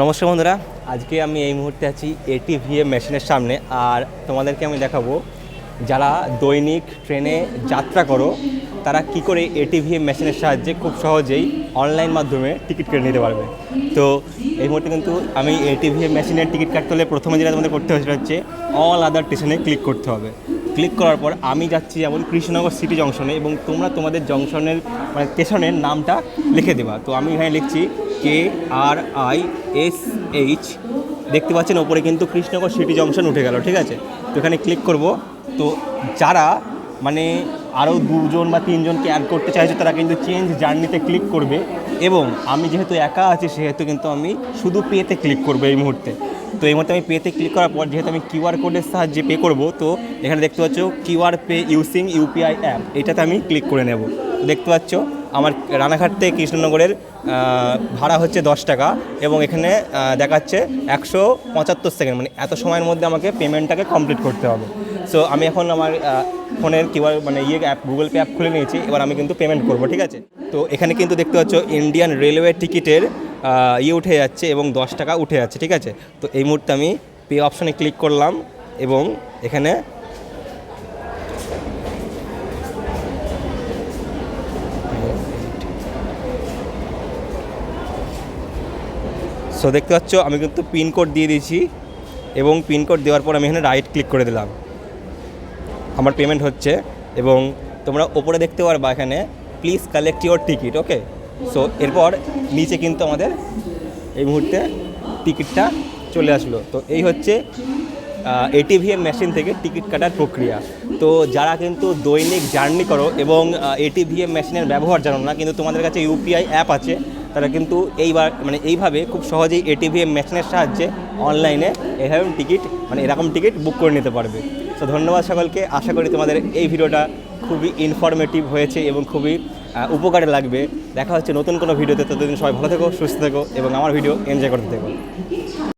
নমস্কার বন্ধুরা, আজকে আমি এই মুহূর্তে আছি এটিভিএম মেশিনের সামনে আর তোমাদেরকে আমি দেখাবো যারা দৈনিক ট্রেনে যাত্রা করো, তারা কি করে এটিভিএম মেশিনের সাহায্যে খুব সহজেই অনলাইন মাধ্যমে টিকিট কেটে নিতে পারবে। তো এই মুহূর্তে কিন্তু আমি এটিভিএম মেশিনের টিকিট কাটতে হলে প্রথমে যেটা তোমাদের করতে হবে হচ্ছে অল আদার স্টেশনে ক্লিক করতে হবে। ক্লিক করার পর আমি যাচ্ছি যেমন কৃষ্ণনগর সিটি জংশনে এবং তোমরা তোমাদের জংশনের মানে স্টেশনের নামটা লিখে দেবা। তো আমি এখানে লিখছি K R I S H দেখতে পাচ্ছেন, ওপরে কিন্তু কৃষ্ণনগর সিটি জংশন উঠে গেল, ঠিক আছে? তো এখানে ক্লিক করব। তো যারা মানে আরও দুজন বা তিনজনকে অ্যাড করতে চাইছে, তারা কিন্তু চেঞ্জ জার্নিতে ক্লিক করবে। এবং আমি যেহেতু একা আছি, সেহেতু কিন্তু আমি শুধু পেতে ক্লিক করব এই মুহূর্তে। তো এই মুহূর্তে আমি পেতে ক্লিক করার পর, যেহেতু আমি কিউআর কোডের সাহায্যে পে করব, তো এখানে দেখতে পাচ্ছ QR pay using UPI app এটাতে আমি ক্লিক করে নেব। দেখতে পাচ্ছ আমার রানাঘাট থেকে কৃষ্ণনগরের ভাড়া হচ্ছে দশ টাকা এবং এখানে দেখাচ্ছে একশো পঁচাত্তর সেকেন্ড মানে এত সময়ের মধ্যে আমাকে পেমেন্টটাকে কমপ্লিট করতে হবে। সো আমি এখন আমার ফোনের কিউআর মানে ইয়ে অ্যাপ গুগল পে অ্যাপ খুলে নিয়েছি, এবার আমি কিন্তু পেমেন্ট করব, ঠিক আছে? তো এখানে কিন্তু দেখতে পাচ্ছ ইন্ডিয়ান রেলওয়ে টিকিটের ইয়ে উঠে যাচ্ছে এবং দশ টাকা উঠে যাচ্ছে, ঠিক আছে? তো এই মুহূর্তে আমি পে অপশানে ক্লিক করলাম এবং এখানে সো দেখতে পাচ্ছ, আমি কিন্তু পিনকোড দিয়ে দিয়েছি এবং পিনকোড দেওয়ার পর আমি এখানে রাইট ক্লিক করে দিলাম। আমার পেমেন্ট হচ্ছে এবং তোমরা ওপরে দেখতে পারবা এখানে please collect your ticket okay so এরপর নিচে কিন্তু আমাদের এই মুহূর্তে টিকিটটা চলে আসলো। তো এই হচ্ছে এটিভিএম মেশিন থেকে টিকিট কাটার প্রক্রিয়া। তো যারা কিন্তু দৈনিক জার্নি করো এবং এটিভিএম মেশিনের ব্যবহার জানো না, কিন্তু তোমাদের কাছে ইউপিআই অ্যাপ আছে তারা কিন্তু এইবার মানে এইভাবে খুব সহজেই এটিভিএম মেশিনের সাহায্যে অনলাইনে এভাবে টিকিট মানে এরকম টিকিট বুক করে নিতে পারবে। তো ধন্যবাদ সকলকে। আশা করি তোমাদের এই ভিডিওটা খুবই ইনফরমেটিভ হয়েছে এবং খুবই উপকারে লাগবে। দেখা হচ্ছে নতুন কোনো ভিডিওতে। ততদিন সবাই ভালো থেকো, সুস্থ থেকো এবং আমার ভিডিও এনজয় করতে থেকো।